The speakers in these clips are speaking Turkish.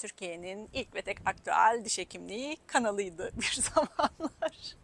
Türkiye'nin ilk ve tek aktüel diş hekimliği kanalıydı bir zamanlar.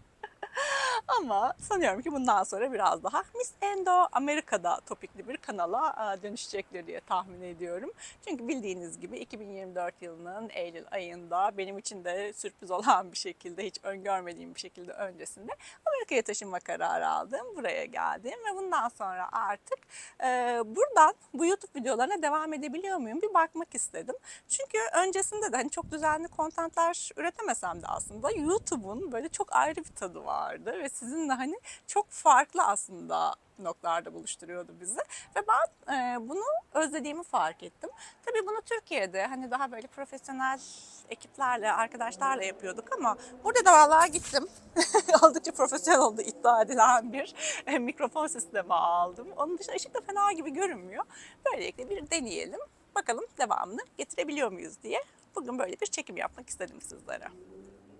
Ama sanıyorum ki bundan sonra biraz daha Miss Endo Amerika'da topikli bir kanala e, dönüşecektir diye tahmin ediyorum. Çünkü bildiğiniz gibi 2024 yılının Eylül ayında benim için de sürpriz olan bir şekilde hiç öngörmediğim bir şekilde öncesinde Amerika'ya taşınma kararı aldım. Buraya geldim ve bundan sonra artık e, buradan bu YouTube videolarına devam edebiliyor muyum bir bakmak istedim. Çünkü öncesinde de hani çok düzenli kontentler üretemesem de aslında YouTube'un böyle çok ayrı bir tadı vardı ve sizinle hani çok farklı aslında noktalarda buluşturuyordu bizi ve ben e, bunu özlediğimi fark ettim. Tabii bunu Türkiye'de hani daha böyle profesyonel ekiplerle, arkadaşlarla yapıyorduk ama burada da vallahi gittim. Oldukça profesyonel oldu iddia edilen bir e, mikrofon sistemi aldım. Onun dışında ışık da fena gibi görünmüyor. Böylelikle bir deneyelim. Bakalım devamını getirebiliyor muyuz diye. Bugün böyle bir çekim yapmak istedim sizlere.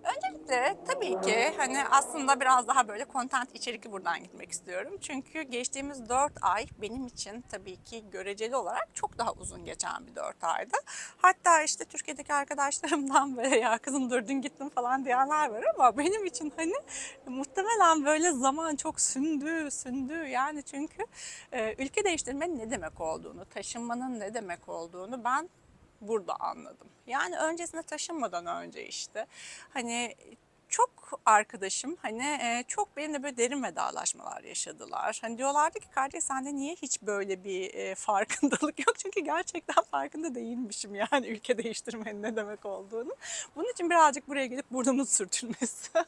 Öncelikle tabii ki hani aslında biraz daha böyle content içerikli buradan gitmek istiyorum. Çünkü geçtiğimiz 4 ay benim için tabii ki göreceli olarak çok daha uzun geçen bir 4 aydı. Hatta işte Türkiye'deki arkadaşlarımdan böyle ya kızım durdun gittin falan diyenler var ama benim için hani muhtemelen böyle zaman çok sündü, sündü. Yani çünkü ülke değiştirmenin ne demek olduğunu, taşınmanın ne demek olduğunu ben burada anladım. Yani öncesinde taşınmadan önce işte hani çok arkadaşım hani e, çok benimle böyle derin vedalaşmalar yaşadılar. Hani diyorlardı ki kardeş sende niye hiç böyle bir e, farkındalık yok? Çünkü gerçekten farkında değilmişim yani ülke değiştirmenin ne demek olduğunu. Bunun için birazcık buraya gelip burnumun sürtülmesi.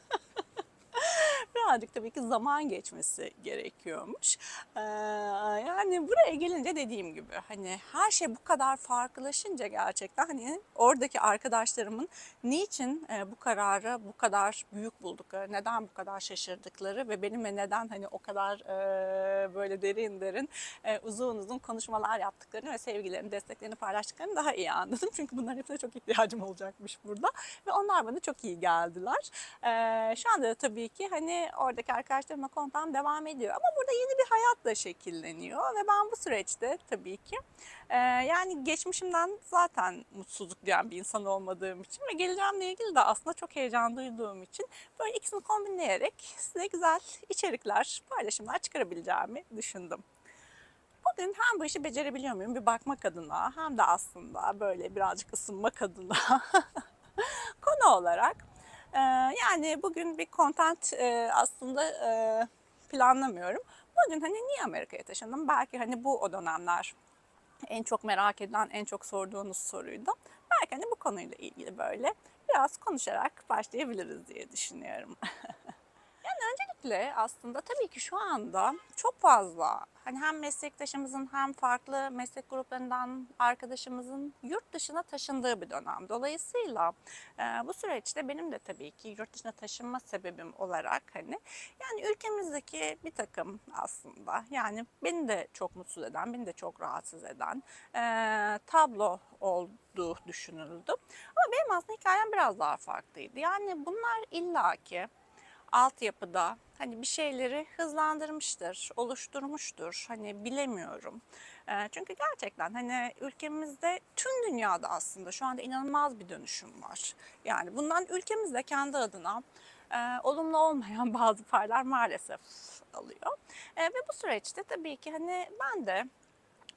birazcık tabii ki zaman geçmesi gerekiyormuş. Ee, yani buraya gelince dediğim gibi hani her şey bu kadar farklılaşınca gerçekten hani oradaki arkadaşlarımın niçin e, bu kararı bu kadar büyük buldukları, neden bu kadar şaşırdıkları ve benimle neden hani o kadar e, böyle derin derin e, uzun uzun konuşmalar yaptıklarını ve sevgilerini, desteklerini paylaştıklarını daha iyi anladım. Çünkü bunların hepsine çok ihtiyacım olacakmış burada ve onlar bana çok iyi geldiler. Ee, şu anda da tabii ki hani oradaki arkadaşlarımla kontam devam ediyor. Ama burada yeni bir hayat da şekilleniyor ve ben bu süreçte tabii ki e, yani geçmişimden zaten mutsuzluk duyan bir insan olmadığım için ve geleceğimle ilgili de aslında çok heyecan duyduğum için böyle ikisini kombinleyerek size güzel içerikler, paylaşımlar çıkarabileceğimi düşündüm. Bugün hem bu işi becerebiliyor muyum bir bakmak adına hem de aslında böyle birazcık ısınmak adına konu olarak ee, yani bugün bir content e, aslında e, planlamıyorum. Bugün hani niye Amerika'ya taşındım? Belki hani bu o dönemler en çok merak edilen, en çok sorduğunuz soruydu. Belki hani bu konuyla ilgili böyle biraz konuşarak başlayabiliriz diye düşünüyorum. Öncelikle aslında tabii ki şu anda çok fazla hani hem meslektaşımızın hem farklı meslek gruplarından arkadaşımızın yurt dışına taşındığı bir dönem. Dolayısıyla e, bu süreçte benim de tabii ki yurt dışına taşınma sebebim olarak hani yani ülkemizdeki bir takım aslında yani beni de çok mutsuz eden, beni de çok rahatsız eden e, tablo olduğu düşünüldü. Ama benim aslında hikayem biraz daha farklıydı. Yani bunlar illaki altyapıda hani bir şeyleri hızlandırmıştır, oluşturmuştur. Hani bilemiyorum. Çünkü gerçekten hani ülkemizde tüm dünyada aslında şu anda inanılmaz bir dönüşüm var. Yani bundan ülkemizde kendi adına e, olumlu olmayan bazı paylar maalesef alıyor. E, ve bu süreçte tabii ki hani ben de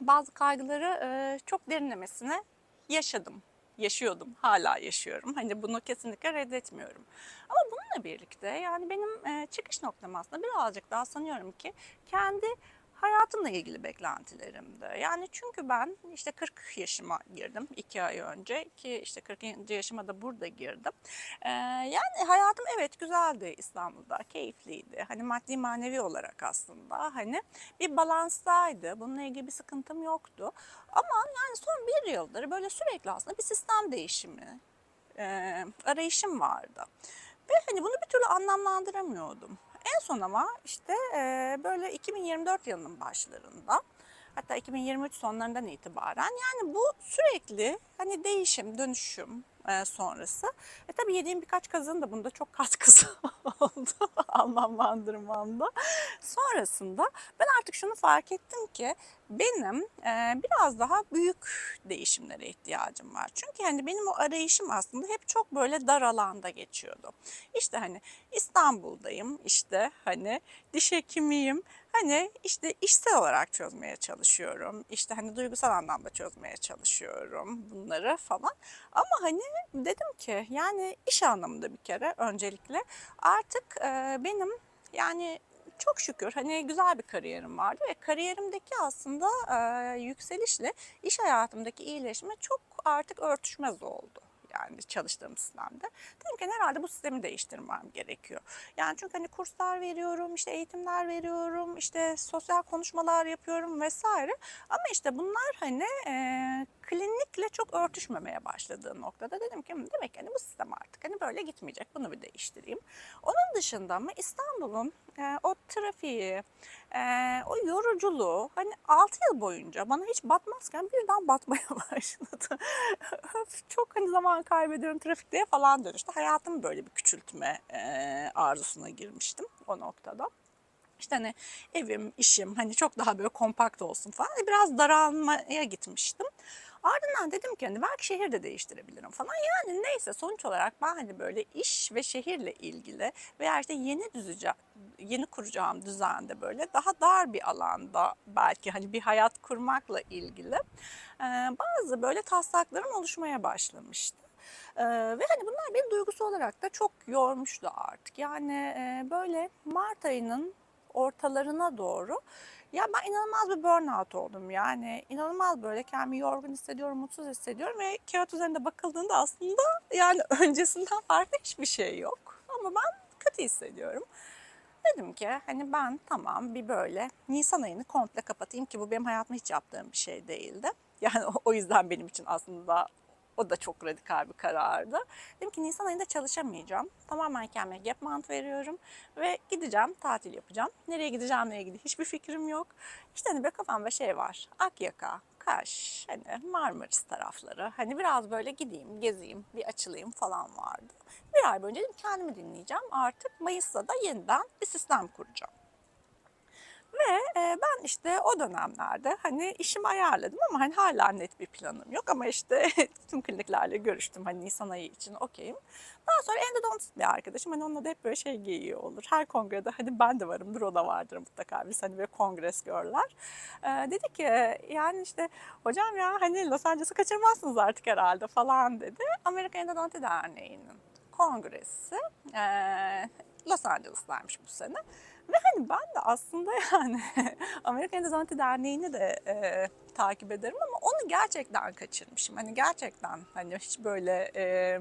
bazı kaygıları e, çok derinlemesine yaşadım yaşıyordum, hala yaşıyorum. Hani bunu kesinlikle reddetmiyorum. Ama bununla birlikte yani benim çıkış noktam aslında birazcık daha sanıyorum ki kendi hayatımla ilgili beklentilerimdi. Yani çünkü ben işte 40 yaşıma girdim iki ay önce ki işte 40. yaşıma da burada girdim. Yani hayatım evet güzeldi İstanbul'da, keyifliydi. Hani maddi manevi olarak aslında hani bir balanstaydı. Bununla ilgili bir sıkıntım yoktu. Ama yani son bir yıldır böyle sürekli aslında bir sistem değişimi arayışım vardı. Ve hani bunu bir türlü anlamlandıramıyordum. En son ama işte böyle 2024 yılının başlarında hatta 2023 sonlarından itibaren yani bu sürekli hani değişim, dönüşüm, sonrası. E tabii yediğim birkaç kazığın da bunda çok katkısı oldu anlamlandırmamda. Sonrasında ben artık şunu fark ettim ki benim e, biraz daha büyük değişimlere ihtiyacım var. Çünkü hani benim o arayışım aslında hep çok böyle dar alanda geçiyordu. İşte hani İstanbul'dayım, işte hani diş hekimiyim, Hani işte işsel olarak çözmeye çalışıyorum. İşte hani duygusal anlamda çözmeye çalışıyorum bunları falan. Ama hani dedim ki yani iş anlamında bir kere öncelikle artık e, benim yani çok şükür hani güzel bir kariyerim vardı ve kariyerimdeki aslında e, yükselişle iş hayatımdaki iyileşme çok artık örtüşmez oldu yani çalıştığım sistemde. Dedim ki herhalde bu sistemi değiştirmem gerekiyor. Yani çünkü hani kurslar veriyorum, işte eğitimler veriyorum, işte sosyal konuşmalar yapıyorum vesaire. Ama işte bunlar hani e, klinikle çok örtüşmemeye başladığı noktada dedim ki demek ki hani bu sistem artık hani böyle gitmeyecek. Bunu bir değiştireyim. Onun dışında ama İstanbul'un e, o trafiği, e, o yoruculuğu hani 6 yıl boyunca bana hiç batmazken birden batmaya başladı. çok hani zaman kaybediyorum trafikte falan dönüştü. Hayatım böyle bir küçültme e, arzusuna girmiştim o noktada. İşte hani evim, işim hani çok daha böyle kompakt olsun falan. Hani biraz daralmaya gitmiştim. Ardından dedim ki hani belki şehir de değiştirebilirim falan. Yani neyse sonuç olarak ben hani böyle iş ve şehirle ilgili veya işte yeni düzece yeni kuracağım düzende böyle daha dar bir alanda belki hani bir hayat kurmakla ilgili bazı böyle taslaklarım oluşmaya başlamıştı. Ee, ve hani bunlar beni duygusu olarak da çok yormuştu artık. Yani e, böyle Mart ayının ortalarına doğru ya ben inanılmaz bir burnout oldum yani inanılmaz böyle kendimi yorgun hissediyorum, mutsuz hissediyorum ve kağıt üzerinde bakıldığında aslında yani öncesinden farklı hiçbir şey yok. Ama ben kötü hissediyorum. Dedim ki hani ben tamam bir böyle Nisan ayını komple kapatayım ki bu benim hayatımda hiç yaptığım bir şey değildi. Yani o yüzden benim için aslında o da çok radikal bir karardı. Dedim ki Nisan ayında çalışamayacağım. Tamamen kendime gap month veriyorum ve gideceğim, tatil yapacağım. Nereye gideceğimle ilgili hiçbir fikrim yok. İşte hani bir kafamda şey var. Akyaka, Kaş, hani Marmaris tarafları. Hani biraz böyle gideyim, gezeyim, bir açılayım falan vardı. Bir ay boyunca kendimi dinleyeceğim. Artık Mayıs'ta da yeniden bir sistem kuracağım. Ve e, ben işte o dönemlerde hani işimi ayarladım ama hani hala net bir planım yok ama işte tüm kliniklerle görüştüm hani Nisan ayı için okeyim. Daha sonra endodontist bir arkadaşım hani onunla da hep böyle şey giyiyor olur. Her kongrede hani ben de varımdır o da vardır mutlaka biz hani böyle kongres görler. Ee, dedi ki yani işte hocam ya hani Los Angeles'ı kaçırmazsınız artık herhalde falan dedi. Amerika Endodonti Derneği'nin kongresi e, Los Angeles'taymış bu sene. Ve hani ben de aslında yani Amerikan Endodonti Derneği'ni de e, takip ederim ama onu gerçekten kaçırmışım. Hani gerçekten hani hiç böyle e,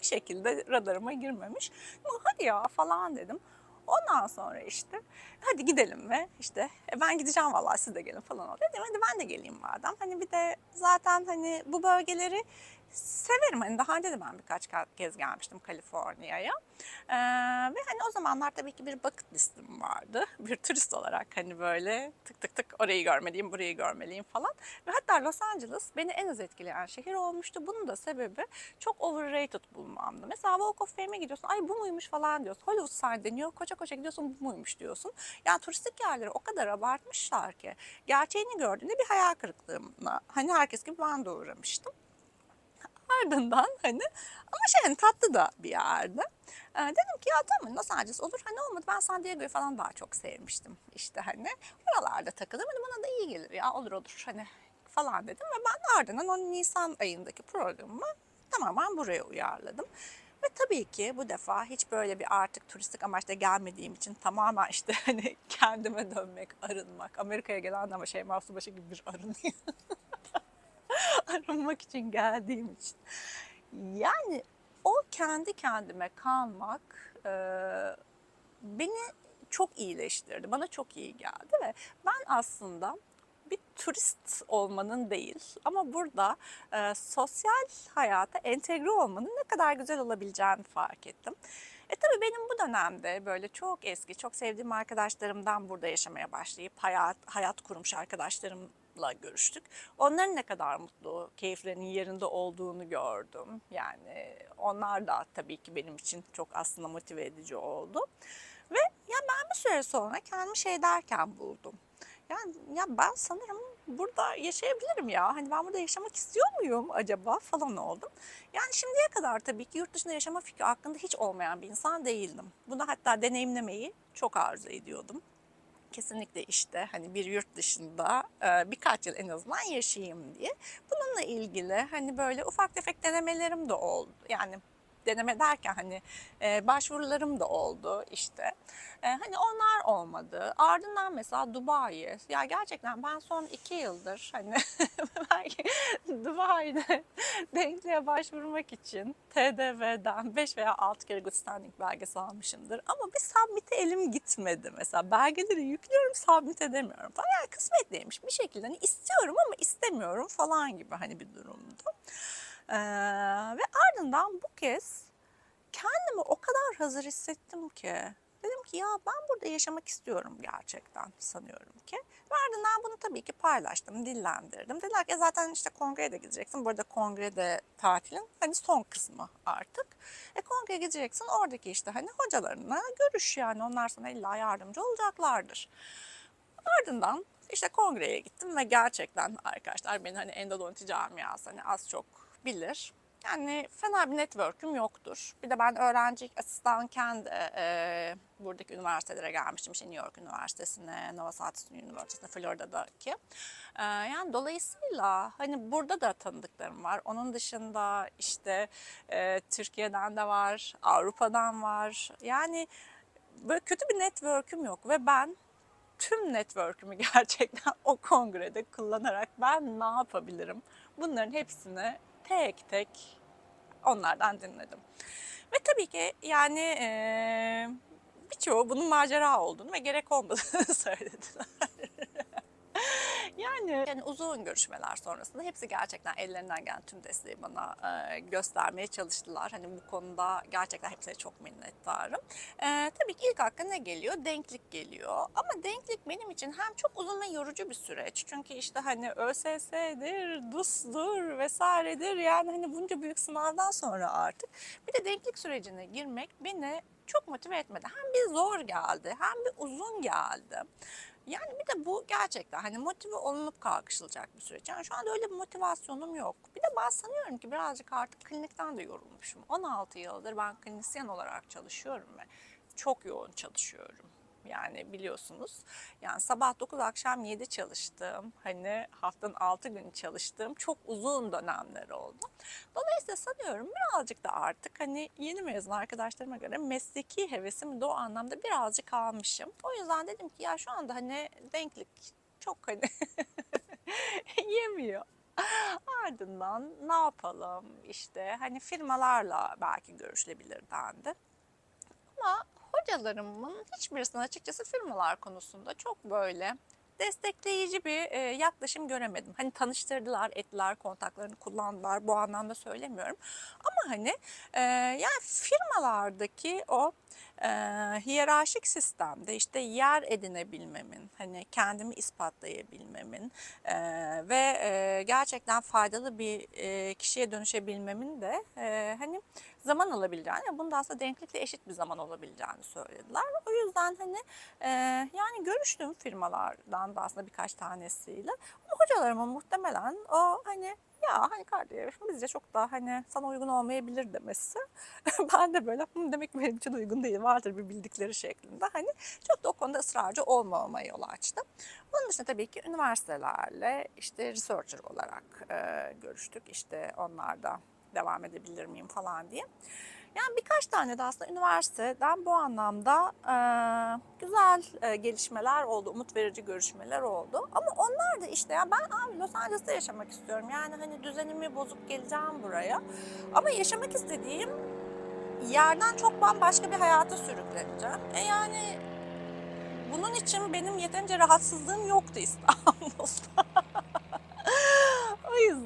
bir şekilde radarıma girmemiş. Ama hadi ya falan dedim. Ondan sonra işte hadi gidelim ve işte e, ben gideceğim vallahi siz de gelin falan oldu. Dedim hadi ben de geleyim madem. Hani bir de zaten hani bu bölgeleri severim. Hani daha önce de ben birkaç kez gelmiştim Kaliforniya'ya. Ee, ve hani o zamanlar tabii ki bir bucket listim vardı. Bir turist olarak hani böyle tık tık tık orayı görmeliyim, burayı görmeliyim falan. Ve hatta Los Angeles beni en az etkileyen şehir olmuştu. Bunun da sebebi çok overrated bulmamdı. Mesela Walk of Fame'e gidiyorsun. Ay bu muymuş falan diyorsun. Hollywood sign deniyor. Koça koça gidiyorsun bu muymuş diyorsun. Yani turistik yerleri o kadar abartmışlar ki. Gerçeğini gördüğünde bir hayal kırıklığına. Hani herkes gibi ben de uğramıştım. Ardından hani ama şey hani tatlı da bir yerdi. Ee, dedim ki ya tamam Los Angeles olur. Hani olmadı ben San Diego'yu falan daha çok sevmiştim. İşte hani oralarda takıldım. Hani bana da iyi gelir ya olur olur hani falan dedim. Ve ben ardından o Nisan ayındaki programımı tamamen buraya uyarladım. Ve tabii ki bu defa hiç böyle bir artık turistik amaçla gelmediğim için tamamen işte hani kendime dönmek, arınmak. Amerika'ya gelen ama şey Subaşı gibi bir arınıyor. arınmak için geldiğim için. Yani o kendi kendime kalmak e, beni çok iyileştirdi. Bana çok iyi geldi ve ben aslında bir turist olmanın değil ama burada e, sosyal hayata entegre olmanın ne kadar güzel olabileceğini fark ettim. E tabii benim bu dönemde böyle çok eski, çok sevdiğim arkadaşlarımdan burada yaşamaya başlayıp hayat hayat kurmuş arkadaşlarım arkadaşlarımla görüştük. Onların ne kadar mutlu, keyiflerinin yerinde olduğunu gördüm. Yani onlar da tabii ki benim için çok aslında motive edici oldu. Ve ya ben bir süre sonra kendimi şey derken buldum. Yani ya ben sanırım burada yaşayabilirim ya. Hani ben burada yaşamak istiyor muyum acaba falan oldum. Yani şimdiye kadar tabii ki yurt dışında yaşama fikri hakkında hiç olmayan bir insan değildim. Bunu hatta deneyimlemeyi çok arzu ediyordum. Kesinlikle işte hani bir yurt dışında e, birkaç yıl en azından yaşayayım diye. Bununla ilgili hani böyle ufak tefek denemelerim de oldu. Yani deneme derken hani e, başvurularım da oldu işte. E, hani onlar olmadı. Ardından mesela Dubai. Ya gerçekten ben son iki yıldır hani belki Dubai'de denkliğe başvurmak için TDV'den 5 veya 6 kere good standing belgesi almışımdır. Ama bir submit'e elim gitmedi mesela. Belgeleri yüklüyorum submit edemiyorum falan. Yani kısmetliymiş bir şekilde hani istiyorum ama istemiyorum falan gibi hani bir durumdu. Ee, ve ardından bu kez kendimi o kadar hazır hissettim ki. Dedim ki ya ben burada yaşamak istiyorum gerçekten sanıyorum ki. Ve ardından bunu tabii ki paylaştım, dillendirdim. Dediler ki "E zaten işte kongreye de gideceksin. Burada kongrede tatilin hani son kısmı artık. E kongreye gideceksin oradaki işte hani hocalarına görüş yani onlar sana illa yardımcı olacaklardır. Ardından işte kongreye gittim ve gerçekten arkadaşlar beni hani endodonti camiası hani az çok bilir. Yani fena bir network'üm yoktur. Bir de ben öğrenci asistanken de e, buradaki üniversitelere gelmiştim. İşte New York Üniversitesi'ne, Southeastern Üniversitesi'ne, Florida'daki. E, yani dolayısıyla hani burada da tanıdıklarım var. Onun dışında işte e, Türkiye'den de var, Avrupa'dan var. Yani böyle kötü bir network'üm yok ve ben tüm network'ümü gerçekten o kongrede kullanarak ben ne yapabilirim? Bunların hepsini tek tek onlardan dinledim. Ve tabii ki yani eee, birçoğu bunun macera olduğunu ve gerek olmadığını söylediler. Yani, yani uzun görüşmeler sonrasında hepsi gerçekten ellerinden gelen tüm desteği bana e, göstermeye çalıştılar. Hani bu konuda gerçekten hepsine çok minnettarım. E, tabii ki ilk akla ne geliyor? Denklik geliyor. Ama denklik benim için hem çok uzun ve yorucu bir süreç. Çünkü işte hani ÖSS'dir, DUS'dur vesairedir. Yani hani bunca büyük sınavdan sonra artık bir de denklik sürecine girmek beni çok motive etmedi. Hem bir zor geldi hem bir uzun geldi. Yani bir de bu gerçekten hani motive olunup kalkışılacak bir süreç. Yani şu anda öyle bir motivasyonum yok. Bir de ben sanıyorum ki birazcık artık klinikten de yorulmuşum. 16 yıldır ben klinisyen olarak çalışıyorum ve çok yoğun çalışıyorum. Yani biliyorsunuz yani sabah 9 akşam 7 çalıştığım hani haftanın 6 günü çalıştığım çok uzun dönemler oldu. Dolayısıyla sanıyorum birazcık da artık hani yeni mezun arkadaşlarıma göre mesleki hevesim de o anlamda birazcık almışım. O yüzden dedim ki ya şu anda hani denklik çok hani yemiyor. Ardından ne yapalım işte hani firmalarla belki görüşülebilir dendi. Ama hocalarımın hiçbirisinin açıkçası firmalar konusunda çok böyle destekleyici bir e, yaklaşım göremedim. Hani tanıştırdılar, ettiler, kontaklarını kullandılar. Bu anlamda söylemiyorum. Ama hani e, yani firmalardaki o e, hiyerarşik sistemde işte yer edinebilmemin, hani kendimi ispatlayabilmemin e, ve e, gerçekten faydalı bir e, kişiye dönüşebilmemin de e, hani zaman alabileceğini, bunda aslında denklikle eşit bir zaman olabileceğini söylediler. O yüzden hani e, yani görüştüğüm firmalardan da aslında birkaç tanesiyle ama hocalarımın muhtemelen o hani ya hani kardeşim bizce çok daha hani sana uygun olmayabilir demesi. ben de böyle "Hı, demek ki benim için uygun değil vardır bir bildikleri şeklinde. Hani çok da o konuda ısrarcı olmamama yol açtı. Bunun dışında tabii ki üniversitelerle işte researcher olarak e, görüştük. İşte onlar da devam edebilir miyim falan diye. Yani birkaç tane de aslında üniversiteden bu anlamda e, güzel e, gelişmeler oldu, umut verici görüşmeler oldu. Ama onlar da işte ya ben abi Los Angeles'ta yaşamak istiyorum. Yani hani düzenimi bozup geleceğim buraya. Ama yaşamak istediğim yerden çok bambaşka bir hayata sürükleneceğim. E yani bunun için benim yeterince rahatsızlığım yoktu İstanbul'da.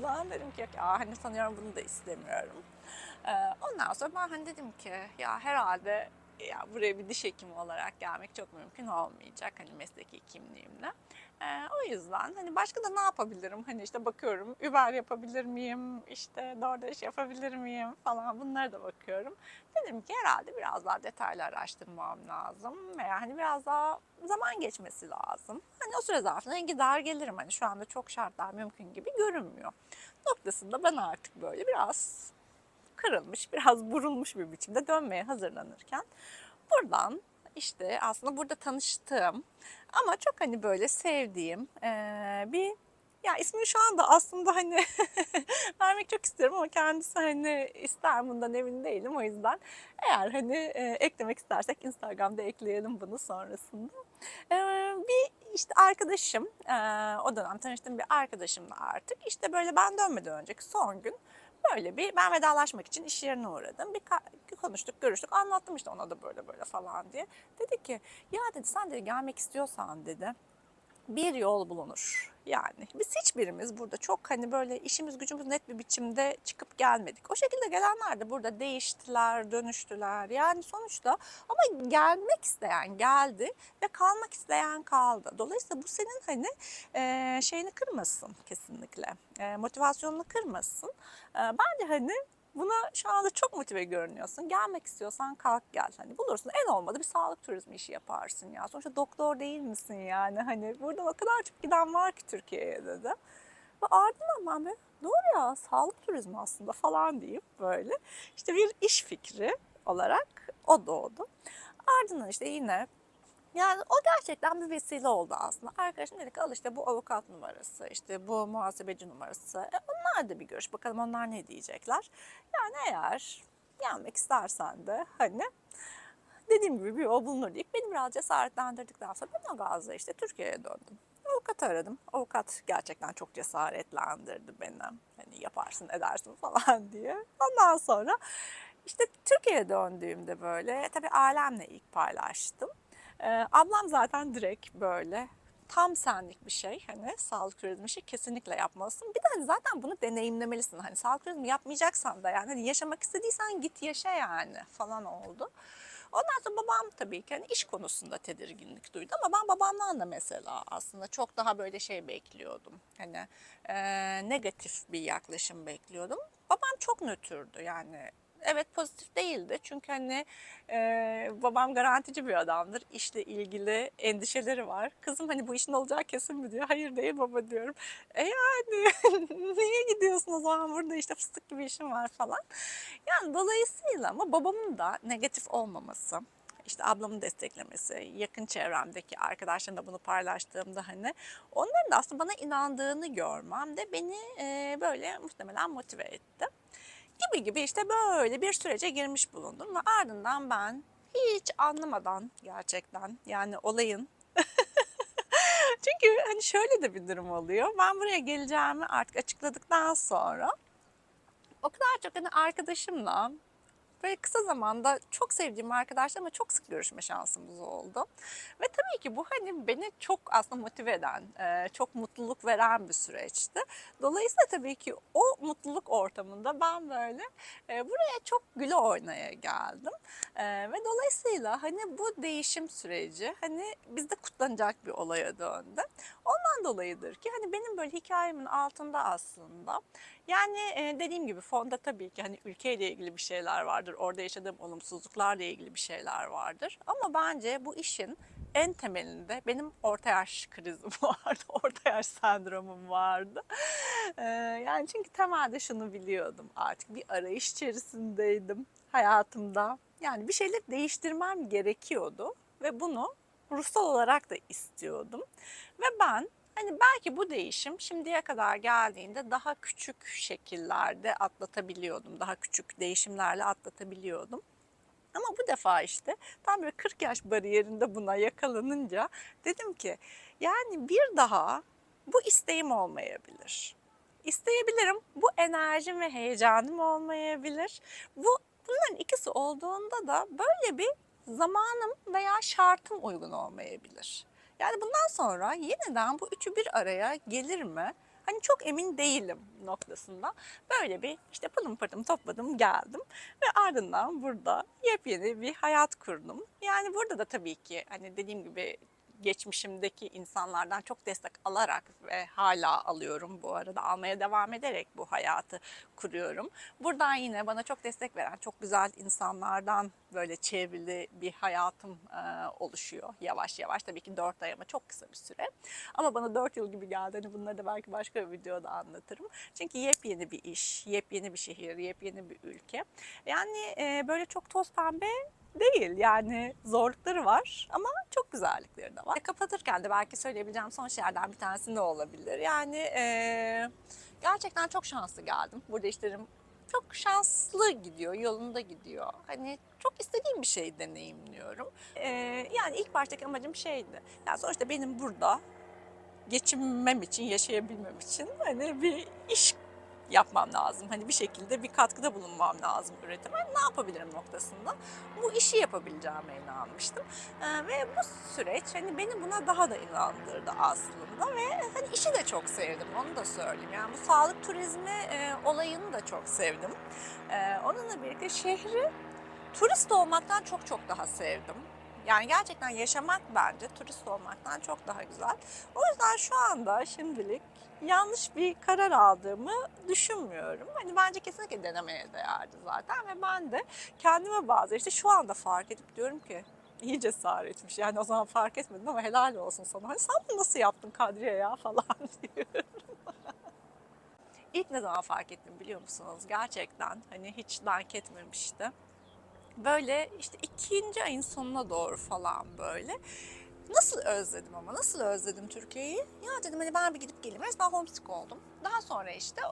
Yüzden dedim ki ya hani sanıyorum bunu da istemiyorum. Ondan sonra ben hani dedim ki ya herhalde ya buraya bir diş hekimi olarak gelmek çok mümkün olmayacak hani mesleki kimliğimle. Ee, o yüzden hani başka da ne yapabilirim? Hani işte bakıyorum Uber yapabilir miyim? İşte DoorDash yapabilir miyim falan bunlara da bakıyorum. Dedim ki herhalde biraz daha detaylı araştırmam lazım veya hani biraz daha zaman geçmesi lazım. Hani o süre zarfında gider gelirim. Hani şu anda çok şartlar mümkün gibi görünmüyor. Noktasında ben artık böyle biraz kırılmış, biraz burulmuş bir biçimde dönmeye hazırlanırken buradan işte aslında burada tanıştığım ama çok hani böyle sevdiğim bir ya ismini şu anda aslında hani vermek çok istiyorum ama kendisi hani ister bundan emin değilim o yüzden eğer hani e, eklemek istersek Instagram'da ekleyelim bunu sonrasında. Ee, bir işte arkadaşım, e, o dönem tanıştığım bir arkadaşımla artık işte böyle ben dönmeden önceki son gün böyle bir ben vedalaşmak için iş yerine uğradım. Bir konuştuk, görüştük, anlattım işte ona da böyle böyle falan diye. Dedi ki ya dedi sen dedi gelmek istiyorsan dedi bir yol bulunur. Yani biz hiçbirimiz burada çok hani böyle işimiz gücümüz net bir biçimde çıkıp gelmedik. O şekilde gelenler de burada değiştiler, dönüştüler. Yani sonuçta ama gelmek isteyen geldi ve kalmak isteyen kaldı. Dolayısıyla bu senin hani e, şeyini kırmasın kesinlikle. E, motivasyonunu kırmasın. E, bence hani Buna şu anda çok motive görünüyorsun. Gelmek istiyorsan kalk gel. Hani bulursun. En olmadı bir sağlık turizmi işi yaparsın ya. Sonuçta doktor değil misin yani? Hani burada o kadar çok giden var ki Türkiye'ye dedi. Ve ardından ben de doğru ya sağlık turizmi aslında falan deyip böyle işte bir iş fikri olarak o doğdu. Ardından işte yine yani o gerçekten bir vesile oldu aslında. Arkadaşım dedi ki al işte bu avukat numarası, işte bu muhasebeci numarası. E onlar da bir görüş bakalım onlar ne diyecekler. Yani eğer gelmek istersen de hani dediğim gibi bir yol bulunur deyip beni biraz cesaretlendirdikten sonra ben o gazla işte Türkiye'ye döndüm. Avukat aradım. Avukat gerçekten çok cesaretlendirdi beni. Hani yaparsın edersin falan diye. Ondan sonra işte Türkiye'ye döndüğümde böyle tabii ailemle ilk paylaştım. Ee, ablam zaten direkt böyle tam senlik bir şey hani sağlık turizmi işi kesinlikle yapmalısın. Bir de hani zaten bunu deneyimlemelisin. Hani sağlık turizmi yapmayacaksan da yani hani yaşamak istediysen git yaşa yani falan oldu. Ondan sonra babam tabii ki hani iş konusunda tedirginlik duydu ama ben babamdan da mesela aslında çok daha böyle şey bekliyordum. Hani e, negatif bir yaklaşım bekliyordum. Babam çok nötrdü yani evet pozitif değildi. Çünkü hani e, babam garantici bir adamdır. İşle ilgili endişeleri var. Kızım hani bu işin olacağı kesin mi diyor. Hayır değil baba diyorum. E yani niye gidiyorsun o zaman burada işte fıstık gibi işim var falan. Yani dolayısıyla ama babamın da negatif olmaması işte ablamın desteklemesi, yakın çevremdeki arkadaşlarımla bunu paylaştığımda hani onların da aslında bana inandığını görmem de beni böyle muhtemelen motive etti gibi gibi işte böyle bir sürece girmiş bulundum ve ardından ben hiç anlamadan gerçekten yani olayın çünkü hani şöyle de bir durum oluyor. Ben buraya geleceğimi artık açıkladıktan sonra o kadar çok hani arkadaşımla böyle kısa zamanda çok sevdiğim arkadaşlarımla çok sık görüşme şansımız oldu. Ve tabii ki bu hani beni çok aslında motive eden, e, çok mutluluk veren bir süreçti. Dolayısıyla tabii ki o mutluluk ortamında ben böyle e, buraya çok güle oynaya geldim. E, Ve dolayısıyla hani bu değişim süreci hani bizde kutlanacak bir olaya döndü. Ondan dolayıdır ki hani benim böyle hikayemin altında aslında yani e, dediğim gibi fonda tabii ki hani ülkeyle ilgili bir şeyler vardır. Orada yaşadığım olumsuzluklarla ilgili bir şeyler vardır. Ama bence bu işin en temelinde benim orta yaş krizim vardı. Orta yaş sendromum vardı. Yani çünkü temelde şunu biliyordum artık bir arayış içerisindeydim hayatımda. Yani bir şeyler değiştirmem gerekiyordu ve bunu ruhsal olarak da istiyordum. Ve ben Hani belki bu değişim şimdiye kadar geldiğinde daha küçük şekillerde atlatabiliyordum. Daha küçük değişimlerle atlatabiliyordum. Ama bu defa işte tam böyle 40 yaş bariyerinde buna yakalanınca dedim ki yani bir daha bu isteğim olmayabilir. İsteyebilirim. Bu enerjim ve heyecanım olmayabilir. Bu bunların ikisi olduğunda da böyle bir zamanım veya şartım uygun olmayabilir. Yani bundan sonra yeniden bu üçü bir araya gelir mi? Hani çok emin değilim noktasında. Böyle bir işte pılım pırtım topladım geldim ve ardından burada yepyeni bir hayat kurdum. Yani burada da tabii ki hani dediğim gibi geçmişimdeki insanlardan çok destek alarak ve hala alıyorum bu arada almaya devam ederek bu hayatı kuruyorum. Buradan yine bana çok destek veren çok güzel insanlardan böyle çevrili bir hayatım e, oluşuyor yavaş yavaş. Tabii ki 4 ay ama çok kısa bir süre. Ama bana 4 yıl gibi geldi. Hani bunları da belki başka bir videoda anlatırım. Çünkü yepyeni bir iş, yepyeni bir şehir, yepyeni bir ülke. Yani e, böyle çok toz pembe değil. Yani zorlukları var ama çok güzellikleri de var. E, kapatırken de belki söyleyebileceğim son şeylerden bir tanesi ne olabilir? Yani e, gerçekten çok şanslı geldim. Burada işlerim çok şanslı gidiyor, yolunda gidiyor. Hani çok istediğim bir şey deneyimliyorum. E, yani ilk baştaki amacım şeydi. Yani sonuçta benim burada geçinmem için, yaşayabilmem için hani bir iş yapmam lazım. Hani bir şekilde bir katkıda bulunmam lazım üretime. Ne yapabilirim noktasında bu işi yapabileceğime inanmıştım. Ee, ve bu süreç hani beni buna daha da inandırdı aslında ve hani işi de çok sevdim onu da söyleyeyim. Yani bu sağlık turizmi e, olayını da çok sevdim. Ee, onunla birlikte şehri turist olmaktan çok çok daha sevdim. Yani gerçekten yaşamak bence turist olmaktan çok daha güzel. O yüzden şu anda şimdilik yanlış bir karar aldığımı düşünmüyorum. Hani bence kesinlikle denemeye değerdi zaten ve ben de kendime bazı işte şu anda fark edip diyorum ki iyi cesaretmiş. Yani o zaman fark etmedin ama helal olsun sana. Hani sen bunu nasıl yaptın Kadriye ya falan diyorum. İlk ne zaman fark ettim biliyor musunuz? Gerçekten hani hiç dank etmemişti. Böyle işte ikinci ayın sonuna doğru falan böyle. Nasıl özledim ama nasıl özledim Türkiye'yi? Ya dedim hani ben bir gidip geleyim. Resmen homesick oldum. Daha sonra işte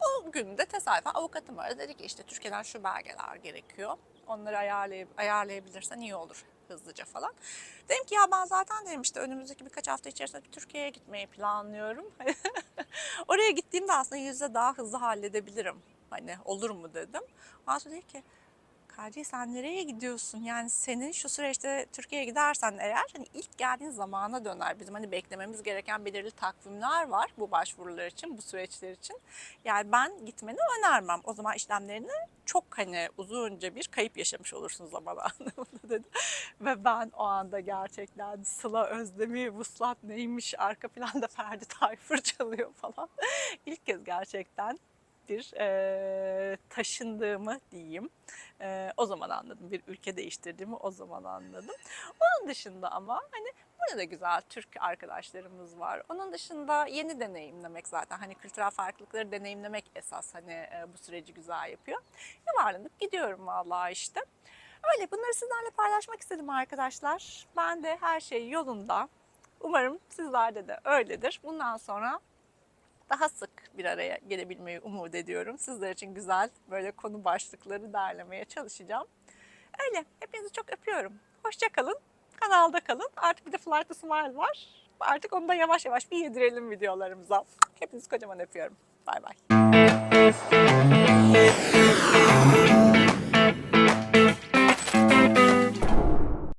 o gün de tesadüfen avukatım aradı. Dedi ki işte Türkiye'den şu belgeler gerekiyor. Onları ayarlay ayarlayabilirsen iyi olur hızlıca falan. Dedim ki ya ben zaten dedim işte önümüzdeki birkaç hafta içerisinde Türkiye'ye gitmeyi planlıyorum. Oraya gittiğimde aslında yüzde daha hızlı halledebilirim. Hani olur mu dedim. Ondan sonra dedi ki Kadriye sen nereye gidiyorsun? Yani senin şu süreçte Türkiye'ye gidersen eğer hani ilk geldiğin zamana döner. Bizim hani beklememiz gereken belirli takvimler var bu başvurular için, bu süreçler için. Yani ben gitmeni önermem. O zaman işlemlerini çok hani uzunca bir kayıp yaşamış olursun zaman anlamında dedi. Ve ben o anda gerçekten Sıla Özdemir, Vuslat neymiş, arka planda Ferdi Tayfur çalıyor falan. İlk kez gerçekten bir e, taşındığımı diyeyim. E, o zaman anladım. Bir ülke değiştirdiğimi o zaman anladım. Onun dışında ama hani burada da güzel Türk arkadaşlarımız var. Onun dışında yeni deneyimlemek zaten. Hani kültürel farklılıkları deneyimlemek esas hani e, bu süreci güzel yapıyor. Yuvarlanıp gidiyorum vallahi işte. Öyle bunları sizlerle paylaşmak istedim arkadaşlar. Ben de her şey yolunda. Umarım sizlerde de öyledir. Bundan sonra daha sık bir araya gelebilmeyi umut ediyorum. Sizler için güzel böyle konu başlıkları derlemeye çalışacağım. Öyle. Hepinizi çok öpüyorum. Hoşça kalın. Kanalda kalın. Artık bir de Flight to Smile var. Artık onu da yavaş yavaş bir yedirelim videolarımıza. Hepinizi kocaman öpüyorum. Bay bay.